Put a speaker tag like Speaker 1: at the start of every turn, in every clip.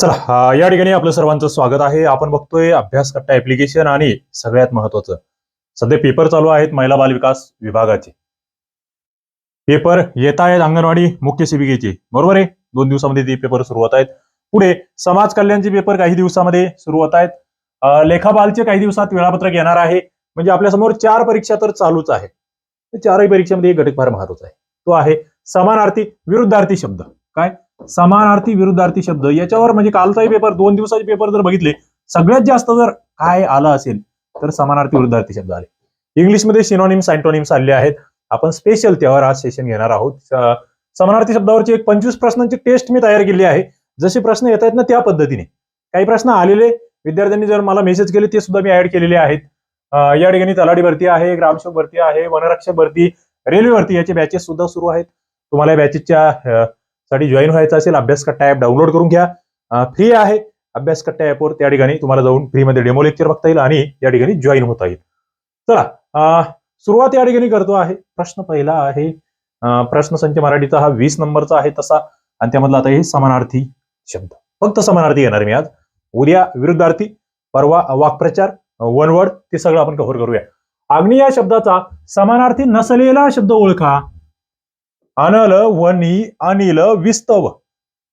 Speaker 1: चला हा, या ठिकाणी आपलं सर्वांचं स्वागत आहे. आपण बघतोय अभ्यास कट्टा ऍप्लिकेशन आणि सगळ्यात महत्वाचं. सध्या पेपर चालू आहेत महिला बाल विकास विभागाचे. पेपर येत आहेत अंगणवाडी मुख्य सेविकेचे. बरोबर आहे? दोन दिवसामध्ये ते पेपर सुरू होत आहेत. पुढे समाज कल्याणचे पेपर काही दिवसामध्ये सुरू होत आहेत. लेखापालचे लेखाबालचे काही दिवसात वेळापत्रक येणार आहे. म्हणजे आपल्यासमोर चार परीक्षा तर चालूच आहे. चारही परीक्षेमध्ये एक घटक फार महत्त्वाचा आहे. तो आहे समानार्थी विरुद्धार्थी शब्द. काय? समानार्थी विरुद्धार्थी शब्द. याच्यावर म्हणजे कालचाही पेपर दोन दिवसाचे पेपर जर बघितले सगळ्यात जास्त जर काय आलं असेल तर समानार्थी विरुद्धार्थी शब्द आले. इंग्लिशमध्ये सिनॉनिम्स अँटोनिम्स आले आहेत. आपण स्पेशल त्यावर आज सेशन घेणार आहोत. समानार्थी शब्दावरची एक पंचवीस प्रश्नांची टेस्ट मी तयार केली आहे. जसे प्रश्न येत आहेत ना त्या पद्धतीने. काही प्रश्न आलेले विद्यार्थ्यांनी जर मला मेसेज केले ते सुद्धा मी ऍड केलेले आहेत. या ठिकाणी तलाठी भरती आहे ग्रामसेवक भरती आहे वनरक्षक भरती रेल्वे भरती याचे बॅचेस सुद्धा सुरू आहेत. तुम्हाला या बॅचेसच्या साठी जॉईन व्हायचं असेल अभ्यास कट्टा ऍप डाउनलोड करून घ्या. फ्री आहे. अभ्यास कट्टा ऍपवर त्या ठिकाणी तुम्हाला जाऊन फ्रीमध्ये डेमो लेक्चर बघता येईल आणि या ठिकाणी जॉईन होता येईल. चला सुरुवात या ठिकाणी करतो आहे. प्रश्न पहिला आहे प्रश्न संच मराठीचा हा वीस नंबरचा आहे तसा. आणि त्यामधला आता हे समानार्थी शब्द. फक्त समानार्थी येणार मी आज. उद्या विरुद्धार्थी परवा वाक्प्रचार वनवड ते सगळं आपण कव्हर करूया. अग्नि या शब्दाचा समानार्थी नसलेला शब्द ओळखा. अनल वनी अनिल विस्तव.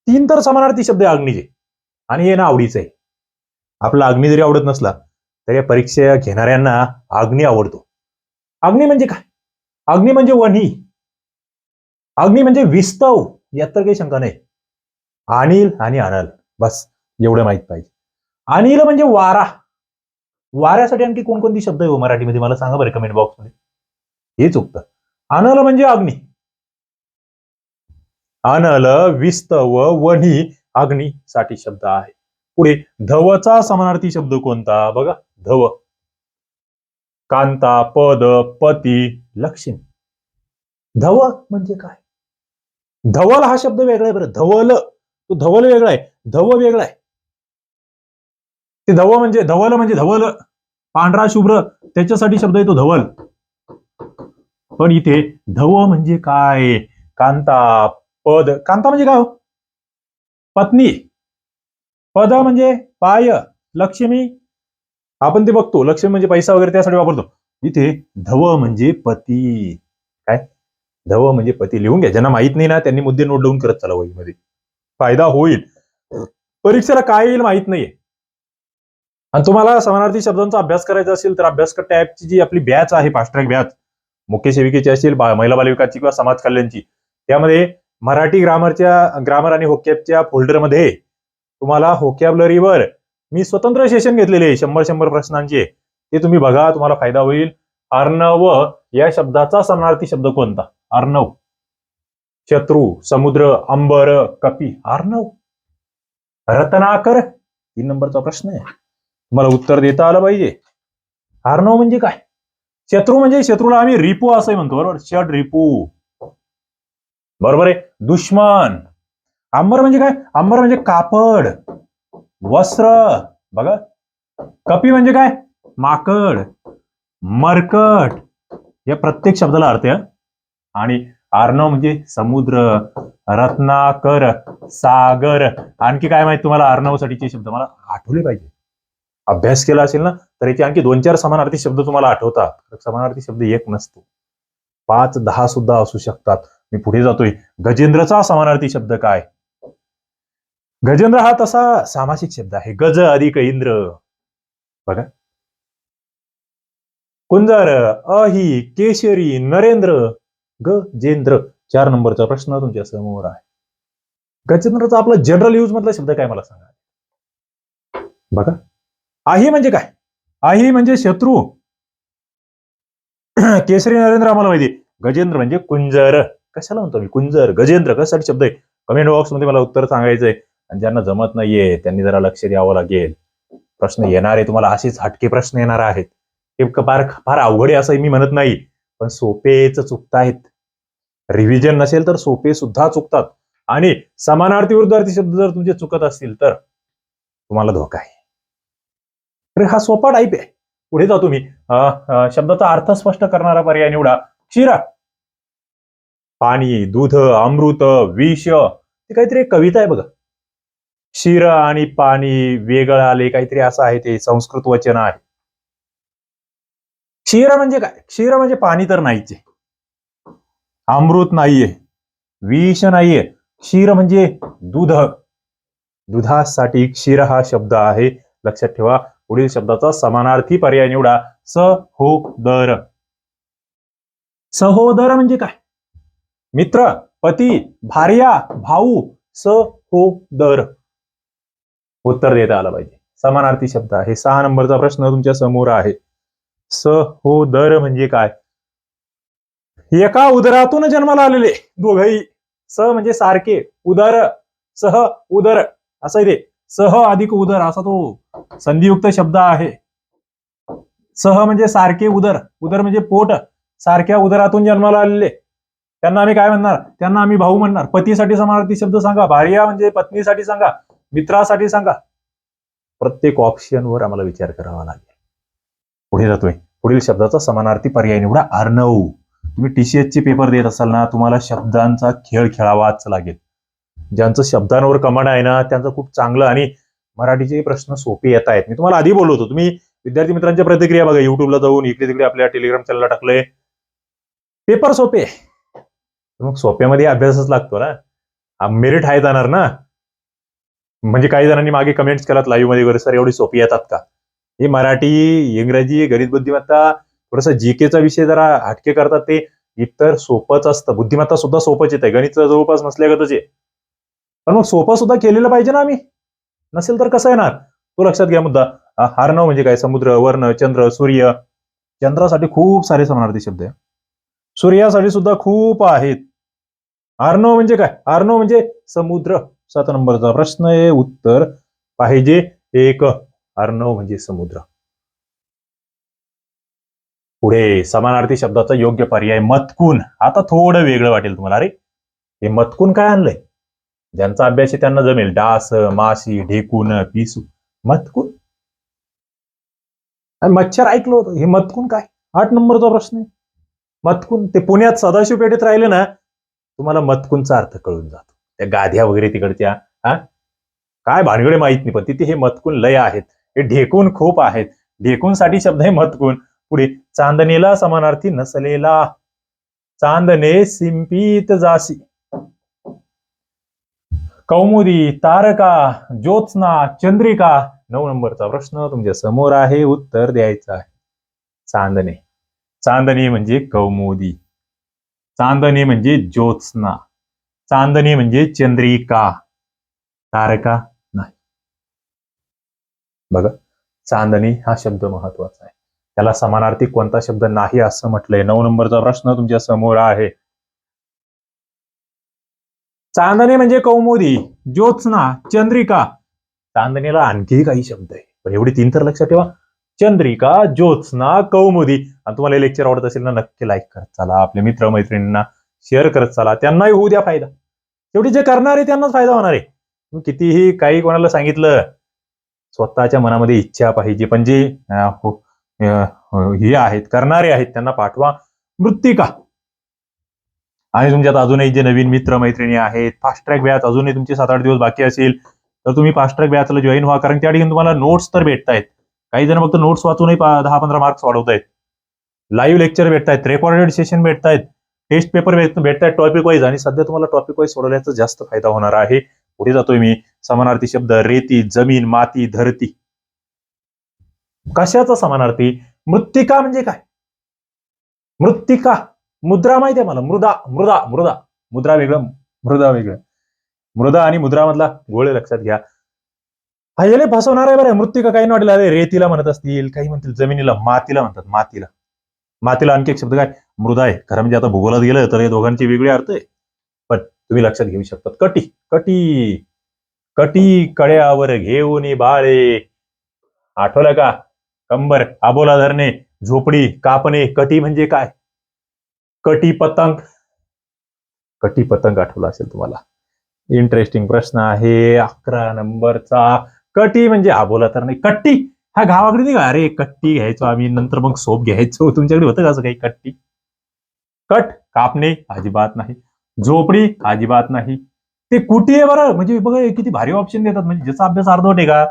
Speaker 1: तीन तर समानार्थी शब्द आहे अग्नीचे. आणि हे ना आवडीचं आहे. आपला अग्नी जरी आवडत नसला तरी या परीक्षा घेणाऱ्यांना अग्नी आवडतो. अग्नी म्हणजे काय? अग्नी म्हणजे वनी. अग्नी म्हणजे विस्तव. यात तर काही शंका नाही. अनिल आणि अनल. बस एवढं माहीत पाहिजे. अनिल म्हणजे वारा. वाऱ्यासाठी आणखी कोणकोणती शब्द आहे हो मराठीमध्ये? मला सांगा बरं कमेंट बॉक्समध्ये हे चुकतं अनल म्हणजे अग्नी. अनल विस्तव वणी अग्नीसाठी शब्द आहे. पुढे धवचा समानार्थी शब्द कोणता? बघा धव. कांता पद पती लक्ष्मी. धव म्हणजे काय? धवल हा शब्द वेगळा आहे बरं. धवल तो धवल वेगळा आहे. धव वेगळा आहे. ते धव म्हणजे धवल म्हणजे धवल. पांढरा शुभ्र त्याच्यासाठी शब्द आहे तो धवल. पण इथे धव म्हणजे काय? कांता पद. कांता म्हणजे काय हो? पत्नी. पद म्हणजे पाय लक्ष्मी. आपण ते बघतो. लक्ष्मी म्हणजे पैसा वगैरे त्यासाठी वापरतो. इथे धव म्हणजे पती. काय? धव म्हणजे पती. लिहून घ्या. ज्यांना माहीत नाही ना त्यांनी मुद्दे नोट डाऊन करत चला वहीमध्ये. फायदा होईल. परीक्षेला काय येईल माहीत नाहीये. आणि तुम्हाला समानार्थी शब्दांचा अभ्यास करायचा असेल तर अभ्यास कट्टा जी आपली बॅच आहे फास्ट ट्रॅक बॅच मुख्य सेविकेची असेल बा- महिला बालविकाची किंवा समाज कल्याणची त्यामध्ये मराठी ग्रामरच्या ग्रामर आणि होकॅबच्या फोल्डरमध्ये तुम्हाला होकॅबलरीवर मी स्वतंत्र सेशन घेतलेले आहे शंभर शंभर प्रश्नांचे. ते तुम्ही बघा तुम्हाला फायदा होईल. अर्णव या शब्दाचा समानार्थी शब्द कोणता? अर्णव शत्रू समुद्र अंबर कपी. अर्णव रत्नाकर? तीन नंबरचा प्रश्न आहे. तुम्हाला उत्तर देता आलं पाहिजे. अर्णव म्हणजे काय? शत्रू म्हणजे शत्रूला आम्ही रिपू असं म्हणतो बरोबर? षड रिपू. बरोबर आहे? दुश्मन. अंबर म्हणजे काय? अंबर म्हणजे कापड. वस्त्र. बघा. कपी म्हणजे काय? माकड. मरकट. या प्रत्येक शब्दाला अर्थ आहे आणि अर्णव म्हणजे समुद्र रत्नाकर सागर. आणखी काय माहिती तुम्हाला अर्णवसाठीचे शब्द? मला आठवले पाहिजे. अभ्यास केला असेल ना तर याचे आणखी दोन चार समानार्थी शब्द तुम्हाला आठवतात. समानार्थी शब्द एक नसतो. पाच दहा सुद्धा असू शकतात. मी पुढे जातोय. गजेंद्रचा समानार्थी शब्द काय? गजेंद्र हा तसा सामासिक शब्द आहे. गज अधिक इंद्र. बघा. कुंजर अहि केशरी नरेंद्र गजेंद्र चार नंबरचा प्रश्न तुमच्यासमोर आहे. गजेंद्रचा आपला जनरल यूज मधला शब्द काय मला सांगा? बघा. आही म्हणजे काय? आही म्हणजे शत्रू. केसरी नरेंद्र आम्हाला माहिती गजेंद्र म्हणजे कुंजर. कशाला म्हणतो मी? कुंजर गजेंद्र कशासाठी शब्द आहे. कमेंट बॉक्समध्ये मला उत्तर सांगायचंय. आणि ज्यांना जमत नाहीये त्यांनी जरा लक्ष द्यावं लागेल. प्रश्न येणार आहे तुम्हाला असेच हटके प्रश्न येणार आहेत. हे फार फार अवघड आहे असं मी म्हणत नाही. पण सोपेच चुकतायत. रिव्हिजन नसेल तर सोपे सुद्धा चुकतात. आणि समानार्थी विरुद्धार्थी शब्द जर तुमचे चुकत असतील तर तुम्हाला धोका आहे. अरे हा सोपा टाईप आहे. पुढे जातो मी शब्दाचा अर्थ स्पष्ट करणारा पर्याय निवडा. शिरा. पाणी दूध अमृत विष ते काहीतरी एक कविता आहे बघा. क्षीर आणि पाणी वेगळं आले काहीतरी असं आहे ते संस्कृत वचन आहे. क्षीर म्हणजे काय? क्षीर म्हणजे पाणी तर नाहीच आहे. अमृत नाहीये विष नाहीये. क्षीर म्हणजे दूध. दुधासाठी क्षीर हा शब्द आहे. लक्षात ठेवा पुढील शब्दाचा समानार्थी पर्याय निवडा. सहोदर. सहोदर म्हणजे काय? मित्र पती भार्या भाऊ सहोदर उत्तर देता आलं पाहिजे. समानार्थी शब्द आहे. सहा नंबरचा प्रश्न तुमच्यासमोर आहे. सहोदर म्हणजे काय? एका उदरातून जन्माला आलेले दोघही. स म्हणजे सारखे. उदर सह उदर. असं आहे ते. सह अधिक उदर असा तो संधियुक्त शब्द आहे. सह म्हणजे सारखे उदर. उदर म्हणजे पोट. सारख्या उदरातून जन्माला आलेले. त्यांना आम्ही काय म्हणणार? त्यांना आम्ही भाऊ म्हणणार. पतीसाठी समानार्थी शब्द सांगा. भार्या म्हणजे पत्नीसाठी सांगा. मित्रासाठी सांगा. प्रत्येक ऑप्शनवर आम्हाला विचार करावा लागेल. पुढे जातोय. पुढील शब्दाचा समानार्थी पर्याय निवडा. अर्णव तुम्ही टीसीएस चे पेपर देत असाल ना तुम्हाला शब्दांचा खेळ खेळावाच लागेल. ज्यांचं शब्दांवर कमांड आहे ना त्यांचं खूप चांगलं आणि मराठीचे प्रश्न सोपे येत आहेत. मी तुम्हाला आधी बोललो होतो. तुम्ही विद्यार्थी मित्रांच्या प्रतिक्रिया बघा. युट्यूबला जाऊन इकडे तिकडे आपल्या टेलिग्राम चॅनलला टाकलंय. पेपर सोपे. मग सोप्यामध्ये अभ्यासच लागतो ना. मेरिट आहे जाणार ना. म्हणजे काही जणांनी मागे कमेंट्स केलात लाईव्हमध्ये वगैरे सर एवढी सोपी येतात का? हे मराठी इंग्रजी गणित बुद्धिमत्ता थोडस जीकेचा विषय जरा हटके करतात ते. इतर सोपंच असतं. बुद्धिमत्ता सुद्धा सोपंच येते. गणित जवळपास नसल्यागतच आहे. पण मग सोपं सुद्धा केलेलं पाहिजे ना आम्ही. नसेल तर कसं येणार? तो लक्षात घ्या मुद्दा. हा- म्हणजे काय? समुद्र वर्ण चंद्र सूर्य. चंद्रासाठी खूप सारे समानार्थी शब्द आहे. सूर्यासाठी सुद्धा खूप आहेत. आर्नो म्हणजे काय? आर्नो म्हणजे समुद्र. सात नंबरचा प्रश्न आहे उत्तर पाहिजे. एक आर्नो म्हणजे समुद्र. पुढे समानार्थी शब्दाचा योग्य पर्याय मतकून. आता थोडं वेगळं वाटेल तुम्हाला अरे. हे मतकून काय आणलंय? ज्यांचा अभ्यास आहे त्यांना जमेल. डास माशी ढेकून पिसू. मतकून? मच्छर ऐकलं होतं. हे मतकून काय? आठ नंबरचा प्रश्न आहे. मतकून ते पुण्यात सदाशिव पेठेत राहिले ना तुम्हाला मतकूनचा अर्थ कळून जातो. त्या गाध्या वगैरे तिकडच्या हा? काय भानगडे माहीत नाही पण तिथे हे मतकून लय आहेत. हे ढेकून खूप आहेत. ढेकूनसाठी शब्द आहे मतकून पुढे चांदणीला समानार्थी नसलेला. चांदणे सिंपीत जासी. कौमुदी तारका ज्योत्स्ना चंद्रिका. नऊ नंबरचा प्रश्न तुमच्यासमोर आहे उत्तर द्यायचं आहे. चांदणे. चांदणी म्हणजे कौमुदी. चांदणी म्हणजे ज्योत्स्ना. चांदणी म्हणजे चंद्रिका. तारका नाही. बघा चांदणी हा शब्द महत्त्वाचा आहे. त्याला समानार्थी कोणता शब्द नाही असं म्हटलंय. नऊ नंबरचा प्रश्न तुमच्यासमोर आहे. चांदणी म्हणजे कौमुदी ज्योत्स्ना चंद्रिका. चांदणीला आणखी काही शब्द आहे. पण एवढी तीन तर लक्षात ठेवा. चंद्रिका ज्योत्स्ना कौमुदी. आणि तुम्हाला लेक्चर आवडत असेल ना नक्की लाईक करत चला. आपल्या मित्र मैत्रिणींना शेअर करत चला. त्यांनाही होऊ द्या फायदा. शेवटी जे करणार आहे त्यांनाच फायदा होणार आहे. तुम्ही कितीही काही कोणाला सांगितलं स्वतःच्या मनामध्ये इच्छा पाहिजे. पण जे हो- हे आहेत करणारे आहेत त्यांना पाठवा. मृत्तिका आणि तुमच्यात अजूनही जे नवीन मित्र मैत्रिणी आहेत फास्ट ट्रॅक बॅच अजूनही तुमचे सात आठ दिवस बाकी असेल तर तुम्ही फास्ट ट्रॅक बॅचला जॉईन व्हा. कारण त्या ठिकाणी तुम्हाला नोट्स तर भेटतायत. काही जण फक्त नोट्स वाचूनही दहा पंधरा मार्क्स वाढवतायत. लाईव्ह लेक्चर भेटतायत रेकॉर्डेड सेशन भेटतायत टेस्ट पेपर भेटतायत टॉपिक वाईज आणि सध्या तुम्हाला टॉपिक वाईज सोडवण्याचा जास्त फायदा होणार आहे. पुढे जातोय मी. समानार्थी शब्द रेती जमीन माती धरती. कशाचा समानार्थी? मृत्तिका म्हणजे काय? मृत्तिका. मुद्रा माहिती आहे मला. मृदा मृदा मृदा. मुद्रा वेगळं मृदा वेगळं. मृदा आणि मुद्रा मधला गोळे लक्षात घ्या. हा फसवणार आहे बरं का काही वाटेल अरे रेतीला म्हणत असतील काही म्हणतील जमिनीला मातीला म्हणतात मातीला. मातीला आणखी एक शब्द काय? मृदा आहे खरं म्हणजे आता भूगोलात गेलं तर हे दोघांचे वेगळे अर्थ आहे. पण तुम्ही लक्षात घेऊ शकतात. कटी कटी. कटी कड्यावर घेऊन बाळे. आठवलं का? कंबर आबोला धरणे झोपडी कापणे. कटी म्हणजे काय? कटी पतंग. कटी पतंग आठवला असेल तुम्हाला. इंटरेस्टिंग प्रश्न आहे. अकरा नंबरचा. कटी म्हणजे आबोला तर नाही कट्टी. हा गावाकडे नाही का अरे कट्टी घ्यायचो आम्ही नंतर मग सोप घ्यायचो. तुमच्याकडे होतं का असं काही कट्टी? कट कापणे अजिबात नाही. झोपडी अजिबात नाही. ते कुटी आहे बरं. म्हणजे बघा किती भारी ऑप्शन देतात. म्हणजे ज्याचा अभ्यास अर्धवट आहे का?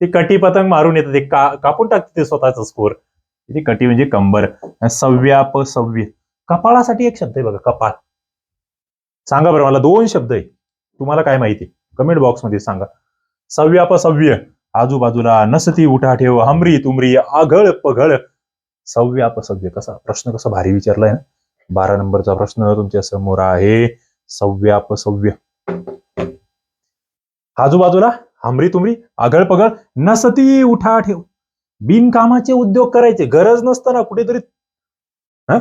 Speaker 1: ते कटी पतंग मारून येतात ते का कापून टाकते ते स्वतःचा स्कोर ते कटी म्हणजे कंबर. सव्याप सव्य कपाळासाठी एक शब्द आहे बघा कपाळ. सांगा बरं मला दोन शब्द आहे. तुम्हाला काय माहिती? कमेंट बॉक्समध्ये सांगा. सव्यापसव्य आजूबाजूला नसती उठा ठेव हमरी तुमरी आघळ पघळ. सव्यापसव्य कसा? प्रश्न कसा भारी विचारलाय ना? बारा नंबरचा प्रश्न तुमच्यासमोर आहे. सव्यापसव्य आजूबाजूला हमरी तुमरी आघळ पघळ नसती उठा ठेव बिनकामाचे उद्योग करायचे. गरज नसताना कुठेतरी हा?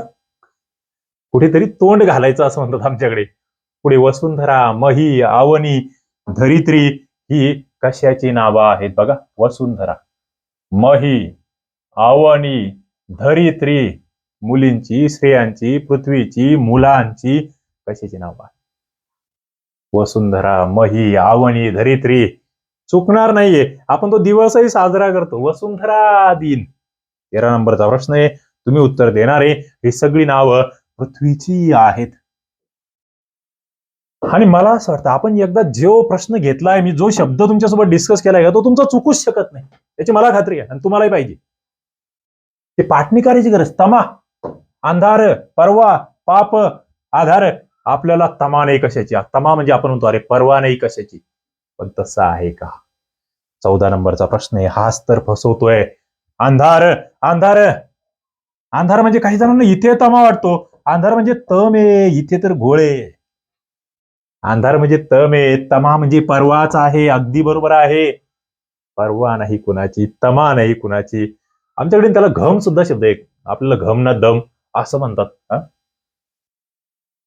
Speaker 1: कुठेतरी तोंड घालायचं असं म्हणतात आमच्याकडे. पुढे वसुंधरा मही आवनी धरित्री ही कशाची नावं आहेत बघा? वसुंधरा मही आवणी धरित्री मुलींची स्त्रियांची पृथ्वीची मुलांची कशाची नावं आहेत? वसुंधरा मही आवणी धरित्री. चुकणार नाहीये. आपण तो दिवसही साजरा करतो. वसुंधरा दिन. तेरा नंबरचा प्रश्न आहे. तुम्ही उत्तर देणारे ही सगळी नावं पृथ्वीची आहेत. आणि मला असं वाटतं आपण एकदा जो प्रश्न घेतलाय मी जो शब्द तुमच्यासोबत डिस्कस केलाय आहे तो तुमचा चुकूच शकत नाही. याची मला खात्री आहे आणि तुम्हालाही पाहिजे. ते पाठणी करायची गरज तमा अंधार परवा पाप आधार आपल्याला तमा नाही कशाची. तमा म्हणजे आपण म्हणतो अरे परवा नाही कशाची. पण तसं आहे का? चौदा नंबरचा प्रश्न आहे हाच तर फसवतोय. अंधार अंधार. अंधार म्हणजे काही जणांना इथे तमा वाटतो. अंधार म्हणजे तम आहे इथे तर गोळे अंधार म्हणजे तम आहे तमा म्हणजे परवाच आहे अगदी बरोबर आहे. परवा नाही कुणाची तमा नाही कुणाची. आमच्याकडे त्याला घम सुद्धा शब्द आहे. आपल्याला घम ना दम असं म्हणतात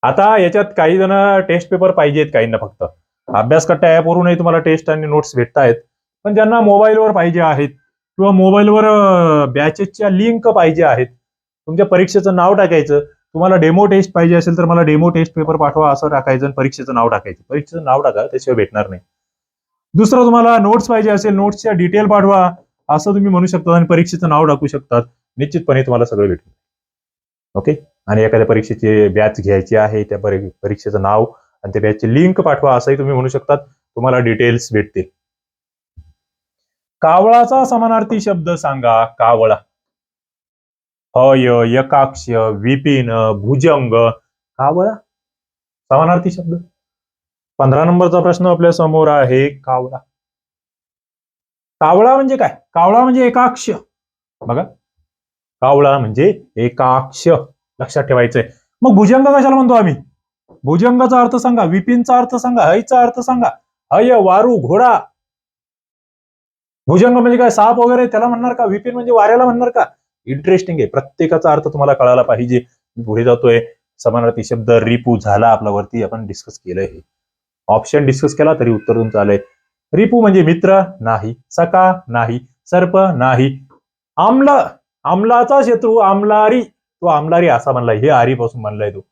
Speaker 1: आता याच्यात काही जण टेस्ट पेपर पाहिजेत काहींना फक्त. अभ्यास कट्टा ऍपवरूनही तुम्हाला टेस्ट आणि नोट्स भेटतायत. पण ज्यांना मोबाईलवर पाहिजे आहेत किंवा मोबाईलवर बॅचेसच्या लिंक पाहिजे आहेत तुमच्या परीक्षेचं नाव टाकायचं तुम्हाला डेमो टेस्ट पाहिजे असेल तर मला डेमो टेस्ट पेपर पाठवा असं टाकायचं आणि परीक्षेचं नाव टाकायचं. परीक्षेचं नाव टाका त्याशिवाय भेटणार नाही. दुसरं तुम्हाला नोट्स पाहिजे असेल नोट्सच्या डिटेल पाठवा असं तुम्ही म्हणू शकता आणि परीक्षेचं नाव टाकू शकतात. निश्चितपणे तुम्हाला सगळं भेटेल ओके आणि एखाद्या परीक्षेची बॅच घ्यायची आहे त्या परीक्षेचं नाव आणि त्या बॅचची लिंक पाठवा असंही तुम्ही म्हणू शकतात. तुम्हाला डिटेल्स भेटतील. कावळाचा समानार्थी शब्द सांगा कावळा. हय यकाक्ष विपिन भुजंग. कावळा समानार्थी शब्द. पंधरा नंबरचा प्रश्न आपल्यासमोर आहे कावळा. कावळा म्हणजे काय? कावळा म्हणजे एकाक्ष. बघा. कावळा म्हणजे एकाक्ष. लक्षात ठेवायचंय. मग भुजंग कशाला म्हणतो आम्ही? भुजंगाचा अर्थ सांगा विपिनचा अर्थ सांगा हयचा अर्थ सांगा. हय वारू घोडा. भुजंग म्हणजे काय? साप वगैरे त्याला म्हणणार का? विपिन म्हणजे वाऱ्याला म्हणणार का? इंटरेस्टिंग आहे. प्रत्येकाचा अर्थ तुम्हाला कळायला पाहिजे. मी पुढे जातोय. समानार्थी शब्द रिपू झाला आपला वरती. आपण डिस्कस केलंय हे. ऑप्शन डिस्कस केला तरी उत्तर तुमचं आलंय. रिपू म्हणजे मित्र नाही. सका नाही. सर्प नाही. आमला आमलाचा शत्रू आमलारी. तो आमलारी असा म्हणलाय. हे आरीपासून म्हणलाय तो.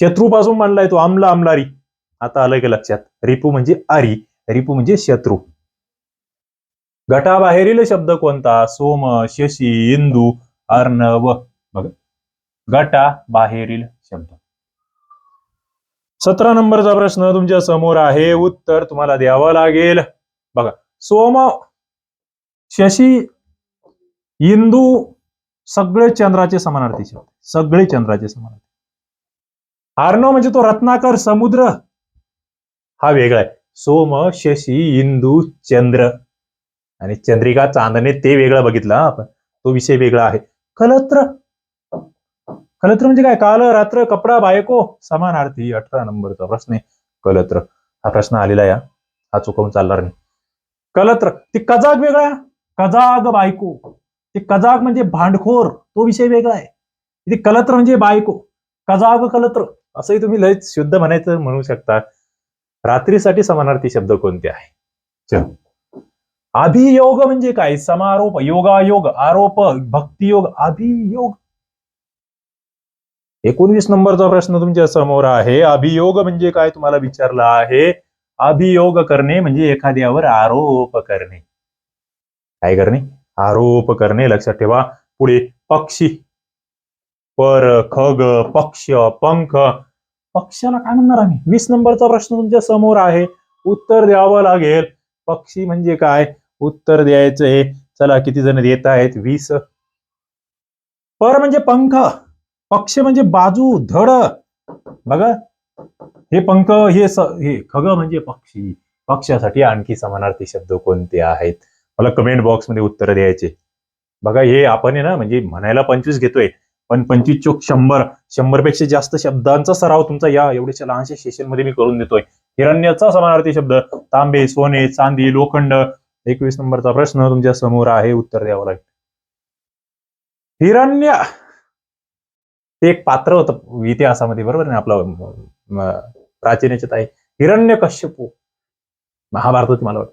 Speaker 1: शत्रूपासून म्हणलाय तो आमला आमलारी. आता आलं की लक्षात? रिपू म्हणजे आरी. रिपू म्हणजे शत्रू. गटाबाहेरील शब्द कोणता? सोम शशी इंदू अर्णव बघा. गटा बाहेरील शब्द. सतरा नंबरचा प्रश्न तुमच्यासमोर आहे. उत्तर तुम्हाला द्यावं लागेल. बघा. सोम शशी इंदू सगळे चंद्राचे समानार्थी शब्द सगळे चंद्राचे समानार्थी. अर्णव म्हणजे तो रत्नाकर समुद्र. हा वेगळा आहे. सोम शशी इंदू चंद्र. आणि चंद्रिका चांदणे ते वेगळं बघितलं आपण. तो विषय वेगळा आहे. कलत्र कलत्र म्हणजे काय? काल रात्र कपडा बायको समानार्थी अठरा नंबरचा प्रश्न आहे. कलत्र हा प्रश्न आलेला आहे हा. चुकवून चालणार नाही. कलत्र ती कजाग वेगळा कजाग बायको. ते कजाग म्हणजे भांडखोर. तो विषय वेगळा आहे. इथे कलत्र म्हणजे बायको. कजाग कलत्र असंही तुम्ही लय शुद्ध म्हणायचं म्हणू शकता. रात्रीसाठी समानार्थी शब्द कोणते आहे? चल. अभियोग म्हणजे काय? समारोप योगायोग आरोप भक्तियोग अभियोग. एकोणवीस नंबरचा प्रश्न तुमच्यासमोर आहे. अभियोग म्हणजे काय तुम्हाला विचारला आहे? अभियोग करणे म्हणजे एखाद्यावर आरोप करणे. काय करणे? आरोप करणे. लक्षात ठेवा. पुढे पक्षी. पर खग पक्ष पंख. पक्षाला काय म्हणणार आम्ही? वीस नंबरचा प्रश्न तुमच्यासमोर आहे. उत्तर द्यावं लागेल. पक्षी म्हणजे काय? उत्तर द्यायचंय चला किती जण देत आहेत? वीस. पर म्हणजे पंख. पक्ष म्हणजे बाजू धड. बघा. हे पंख हे स- हे खग म्हणजे पक्षी. पक्षासाठी आणखी समानार्थी शब्द कोणते आहेत? मला कमेंट बॉक्समध्ये उत्तर द्यायचे. बघा हे आपण आहे ना म्हणजे म्हणायला पंचवीस घेतोय. पण पंचवीस चोक शंभर. शंभरपेक्षा जास्त शब्दांचा सराव तुमचा या एवढ्याशा लहानशा सेशनमध्ये मी करून देतोय. हिरण्यचा समानार्थी शब्द. तांबे सोने चांदी लोखंड. एकवीस नंबरचा प्रश्न तुमच्यासमोर आहे उत्तर द्यावं लागेल. हिरण्य. ते एक पात्र होतं इतिहासामध्ये बरोबर ना आपला? प्राचीन याच्यात आहे. हिरण्य कश्यपू. महाभारतात मला वाटतं.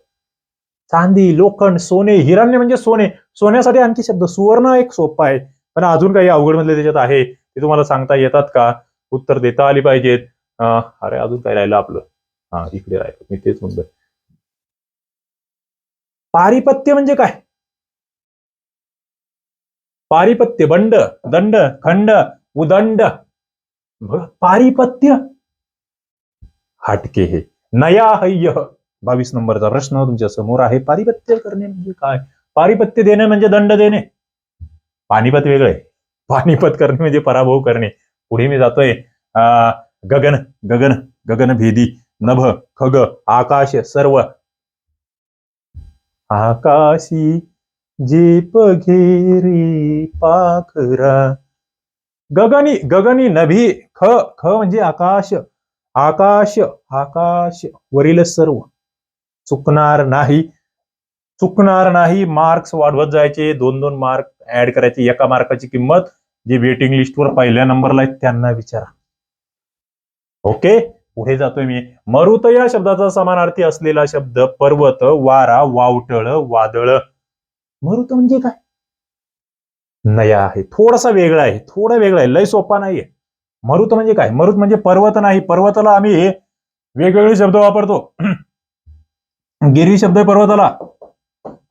Speaker 1: चांदी लोखंड सोने. हिरण्य म्हणजे सोने. सोन्यासाठी आणखी शब्द. सुवर्ण एक सोपा आहे. पण अजून काही अवघड मधले त्याच्यात आहे ते तुम्हाला सांगता येतात का? उत्तर देता आली पाहिजेत. अरे अजून काय राहिलं आपलं? हा इकडे राहिलं मी तेच म्हणतोय. पारिपत्य म्हणजे काय? पारिपत्य बंड दंड खंड उदंड. पारिपत्य. हटके हे. नया हय्य. बावीस नंबरचा प्रश्न तुमच्यासमोर आहे. पारिपत्य करणे म्हणजे काय? पारिपत्य देणे म्हणजे दंड देणे. पानिपत वेगळे. पानिपत करणे म्हणजे पराभव करणे. पुढे मी जातोय. अं, गगन गगन गगनभेदी. नभ खग आकाश सर्व. आकाशी जीप घेरी पाखरा. गगनी गगनी नभी ख ख म्हणजे आकाश. आकाश आकाश वरील सर्व. चुकणार नाही. चुकणार नाही मार्क्स वाढवत जायचे. दोन दोन मार्क ऍड करायचे. एका मार्काची किंमत जी वेटिंग लिस्टवर पहिल्या नंबरला आहेत त्यांना विचारा. ओके पुढे जातोय मी. मरुत या शब्दाचा समानार्थी असलेला शब्द पर्वत वारा वावटळ वादळ. मरुत म्हणजे काय? नया आहे थोडासा वेगळा आहे थोडा वेगळा आहे लय सोपा नाहीये. मरुत म्हणजे काय? मरुत म्हणजे पर्वत नाही. पर्वताला आम्ही वेगवेगळे शब्द वापरतो. गिरी शब्द आहे पर्वताला.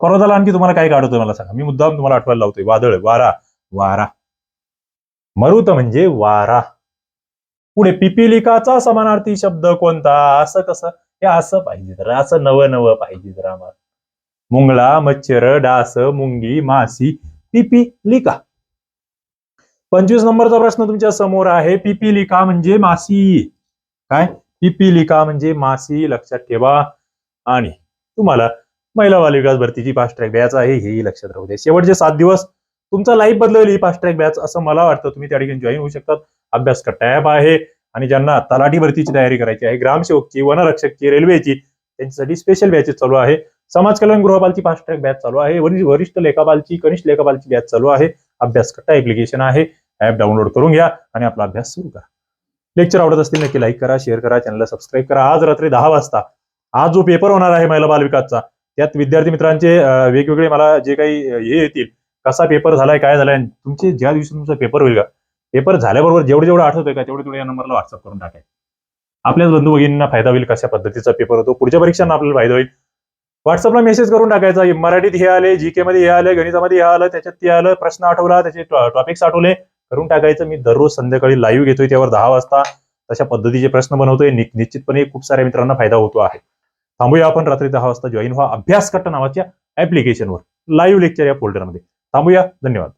Speaker 1: पर्वताला आणखी तुम्हाला काय काढतोय मला सांगा. मी मुद्दाम तुम्हाला आठवायला लावतोय. वादळ वारा वारा. मरुत म्हणजे वारा. पुढे पिपिलिकाचा समानार्थी शब्द कोणता? असं कसं? हे असं पाहिजे तर असं नवं नवं पाहिजे तर आम्हाला. मुंगळा मच्छर डास मुंगी मासी पिपिलिका. पंचवीस नंबरचा प्रश्न तुमच्यासमोर आहे. पिपिलिका म्हणजे मासी काय? पिपिलिका म्हणजे मासी लक्षात ठेवा. आणि तुम्हाला महिला बाल विकास भरतीची फास्ट ट्रॅक बॅच आहे हेही लक्षात राहू द्या. शेवटचे सात दिवस तुमचा लाईफ बदलवेल फास्ट ट्रॅक बॅच असं मला वाटतं. तुम्ही त्या ठिकाणी जॉईन होऊ शकतात. अभ्यास करता टॅब आहे आणि ज्यांना तलाठी भरतीची तयारी करायची आहे ग्रामसेवकची वनरक्षकची रेल्वेची त्यांच्यासाठी स्पेशल बॅचेस चालू आहे. समाज कल्याण गृहपालची फास्ट ट्रॅक बॅच चालू आहे. वरिष्ठ लेखापालची कनिष्ठ लेखापालची बॅच चालू आहे. अभ्यास करता ऍप्लिकेशन आहे. ऍप डाउनलोड करून घ्या आणि आपला अभ्यास सुरू करा. लेक्चर आवडत असतील नक्की लाईक करा शेअर करा चॅनलला सबस्क्राईब करा. आज रात्री दहा वाजता आज जो पेपर होणार आहे महिला बाल विकासचा त्यात विद्यार्थी मित्रांचे वेगवेगळे मला जे काही हे येतील कसा पेपर झालाय काय झालाय तुमचे ज्या दिवशी तुमचा पेपर होईल का पेपर झाल्याबरोबर जेवढे जेवढं आठवतोय का तेवढे तेवढे या नंबरला व्हॉट्सअप करून टाकाय. आपल्याच बंधू भगिनींना फायदा होईल कशा पद्धतीचा पेपर होतो पुढच्या परीक्षांना आपल्याला फायदा होईल. व्हॉट्सअपला मेसेज करून टाकायचा मराठीत हे आले जीके मध्ये हे आले गणितामध्ये हे आलं त्याच्यात ते आलं प्रश्न आठवला त्याचे टॉपिक्स आठवले. करून टाकायचं मी दररोज संध्याकाळी लाईव्ह घेतोय त्यावर दहा वाजता. तशा पद्धतीचे प्रश्न बनवतोय निश्चितपणे खूप साऱ्या मित्रांना फायदा होतो आहे. थांबूया आपण रात्री दहा वाजता जॉईन व्हा अभ्यास कट्टा नावाच्या ऍप्लिकेशनवर लाईव्ह लेक्चर या फोल्डरमध्ये थांबूया धन्यवाद.